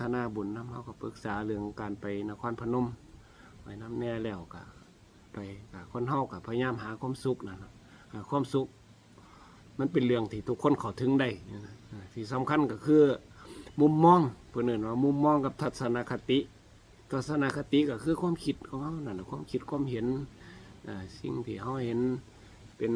ทนาบุญนำเขาก็ปรึกษาเรื่องการไปนครพนมไปน้ำแน่แล้วก็ไปกับคนเฮากับพยายามหาความสุขนะหาความสุข มันเป็นเรื่องที่ทุกคนข้าถึงได้ที่สำคัญก็คือ มุมมองเพื่อนเอนว่ามุมมองกับทัศนคติทัศนคติก็คือความคิดของเขานั่นน่ะความคิดความเห็นสิ่งที่เขาเห็นเป็น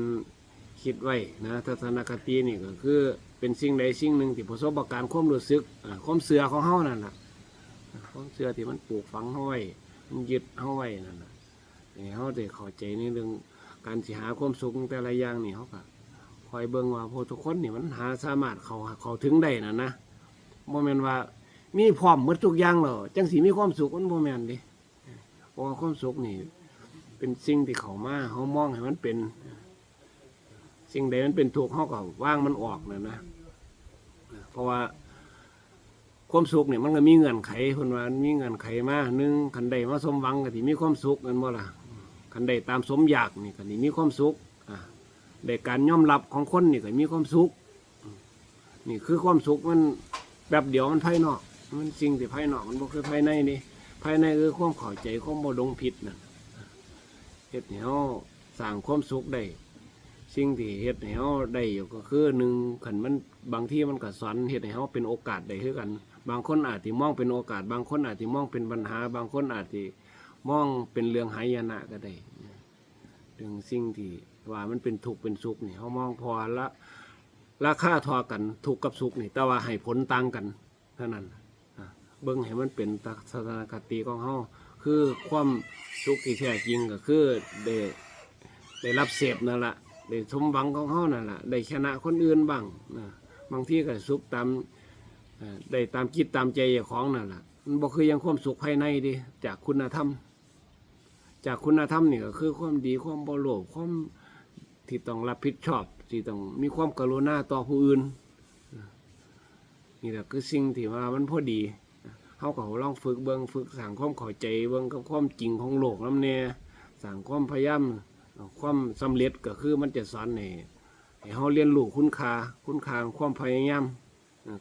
คิดไว้นะทัศนคตินี่ก็คือเป็นสิ่งใดสิ่งหนึ่งที่ประสบการณ์ความรู้สึกความเสือของเขานั่นแหละความเสือที่มันปลูกฝังเขาไว้มันยึดเขาไว้นั่นแหละนี่เขาจะเข้าใจในเรื่องการสิหาความสุขแต่ละอย่างนี่เขาก็คอยเบิ่งว่าพวกทุกคนนี่มันหาสามารถเขาเขาถึงได้นะนะโมเมนว่ามีพร้อมหมดทุกอย่างแล้วจังสีมีความสุขมันโมแมนดิเพราะความสุขนี่ เป็นสิ่งที่เขามาเขามองให้มันเป็น สิ่งใดมันเป็นถูกเขาก็ว่างมันออกนะนะเพราะว่าความสุขเนี่ยมันก็มีเงื่อนไขคนว่ามีเงื่อนไขมาหนึ่งคันใดมาสมหวังก็ที่มีความสุขนั่นบ่ล่ะคันใดตามสมอยากนี่ก็ที่มีความสุขอะได้การยอมรับของคนนี่ก็มีความสุขนี่คือความสุขมันแบบเดียวมันภายนอก มันสิ่งที่ภายนอกมันบ่คือภายในนี่ภายในคือความเข้าใจความบ่ดงผิดนั่นเฮ็ดให้เฮาสร้างความสุขได้ สิ่งที่เฮ็ดให้เฮาได้อยู่ก็คือหนึ่งขันมันบางที่มันก็สอนเฮ็ดให้เฮาเป็นโอกาสได้คือกัน บางคนอาจสิมองเป็นโอกาส บางคนอาจสิมองเป็นปัญหา บางคนอาจสิมองเป็นเรื่องหายนะก็ได้เรื่องสิ่งที่ว่ามันเป็นทุกข์เป็นสุขนี่เฮามองพอละราคาทอกันถูกข์กับสุขนี่ แต่ว่าให้ผลต่างกันเท่านั้นเบิ่งให้มันเป็นทัศนคติของเฮาคือความสุขที่แท้จริงก็คือได้ได้รับเสพนั่นแหละ ได้สมหวังของเฮานั่นแหละได้ชนะคนอื่นบ้างนะบางทีก็สุขตามได้ตามคิดตามใจเจ้าของนั่นแหละมันบ่คือยังความสุขภายในดิจากคุณธรรม จากคุณธรรมนี่ก็คือความดีความบ่โลภความที่ต้องรับผิดชอบที่ต้องมีความกรุณาต่อผู้อื่นนี่แหละคือสิ่งที่ว่ามันพอดีเขาก็ลองฝึกเบิงฝึกสั่งความเข้าใจเบิงกับความจริงของโลกน้ำเนี่ยสั่งความพยายาม ความสำเร็จก็คือมันจะสอนให้ให้เขาเรียนรู้คุณค่าคุณค่าของความพยายาม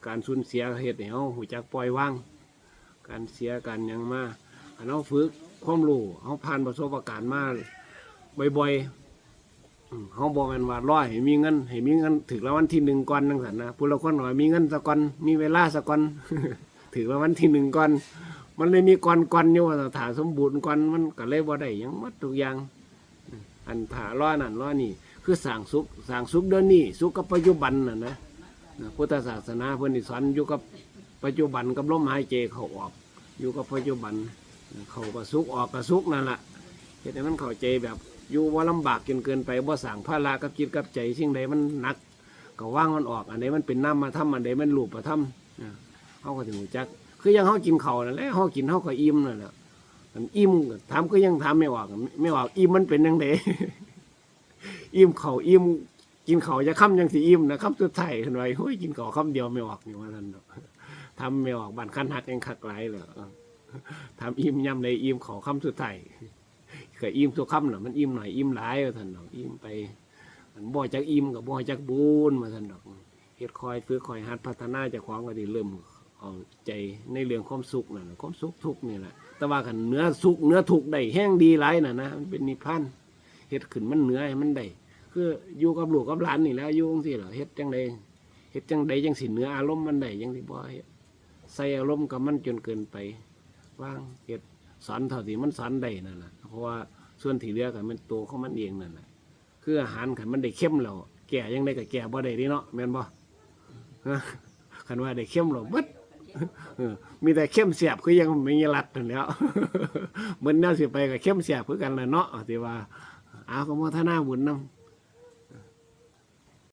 การสูญเสียเหตุให้เขาหูจักปล่อยวางการเสียการยังมาเขาฝึกความรู้เขาผ่านประสบการณ์มาบ่อยๆเขาบอกกันว่าร้อยให้มีเงินให้มีเงินถึงแล้ววันที่หนึ่งก่อนนั่งสันนะผู้ละคนหน่อยมีเงินสักก่อนมีเวลาสักก่อนถึงแล้ววันที่หนึ่งก่อน มันเลยมีก่อนก่อนอยู่ว่าถาสมบูรณ์ก่อนมันก็เลยบ่ได้ยังมัดทุกอย่าง อันถาร้อนั่นร้อนี่คือสั่งสุขสั่งสุขเดี๋ยวนี้สุขกับปัจจุบันน่ะนะพุทธศาสนาเพิ่นนี่สอนอยู่กับปัจจุบันกับลมหายใจเขาออก อยู่กับปัจจุบันเขาก็สุขออกก็สุขนั่นแหละเห็นให้มันเข้าใจแบบอยู่ว่าลำบากจนเกินไปบ่สั่งภาระกับจิตกับใจสิ่งใดมันหนักก็ว่างมันออก อันใดมันเป็นน้ำมาทำอันใดมันหลูปมาทำนะเขาก็ถึงจัก คือยังเขากินเขานั่นแหละเขากินเขาก็อิ่มนั่นแหละ อันอิ่มก็ถามก็ยังถามไม่ออกไม่ออกอิ่มมันเป็นยังไงอิ่มเขาอิ่มกินเขาจะค้ำยังสิอิ่มนะค้ำสุดท้ายเห็นไว้เฮ้ยกินเขาค้ำเดียวไม่ออกอยู่ว่าท่านดอกทำไม่ออกบันคันหักเองคักไหลเลยเอทำอิ่มยำในอิ่มเขาค้ำสุดไท้ายอิ่มทุกคำน่ะมันอิ่มหน่อยอิ่มหลายว่าท่านดอกอิ่มไปมันบ่ยจักอิ่มกับบ่ยจักบูนมาท่านดอกเฮ็ดคอยฝึกคอยหัดพัฒนาจากของก็ดีเริ่ม เอาใจในเรื่องความสุขนั่นน่ะความสุขทุกข์นี่แหละแต่ว่ากันเนื้อสุขเนื้อทุกได้แห้งดีหลายน่ะนะมันเป็นนิพพานเฮ็ดขึ้นมันเหนือให้มันได้คืออยู่กับลูกกับหลานนี่แล้วอยู่จังซี่เหรอเฮ็ดจังใดเฮ็ดจังใดจังสิเนื้ออารมณ์มันได้จังสิบ่ใส่อารมณ์กับมันจนเกินไปว่างเฮ็ดสอนเท่าที่มันสอนได้นั่นแหละเพราะว่าส่วนที่เหลือกันมันตัวของมันเองนั่นแหละคืออาหารขันมันได้เข้มแล้วแก่ยังได้ก็แก่บ่ได้ดิเนาะแม่นบ่ขันว่าได้เข้มแล้วบิด มีแต่เข้มเสียบคือยังไม่ยรัดนั่นแล้วเหมือนแนวสิไปกับเข้มเสียบคือกันเละเนาะที่ว่าอาก็โมทนาบุญน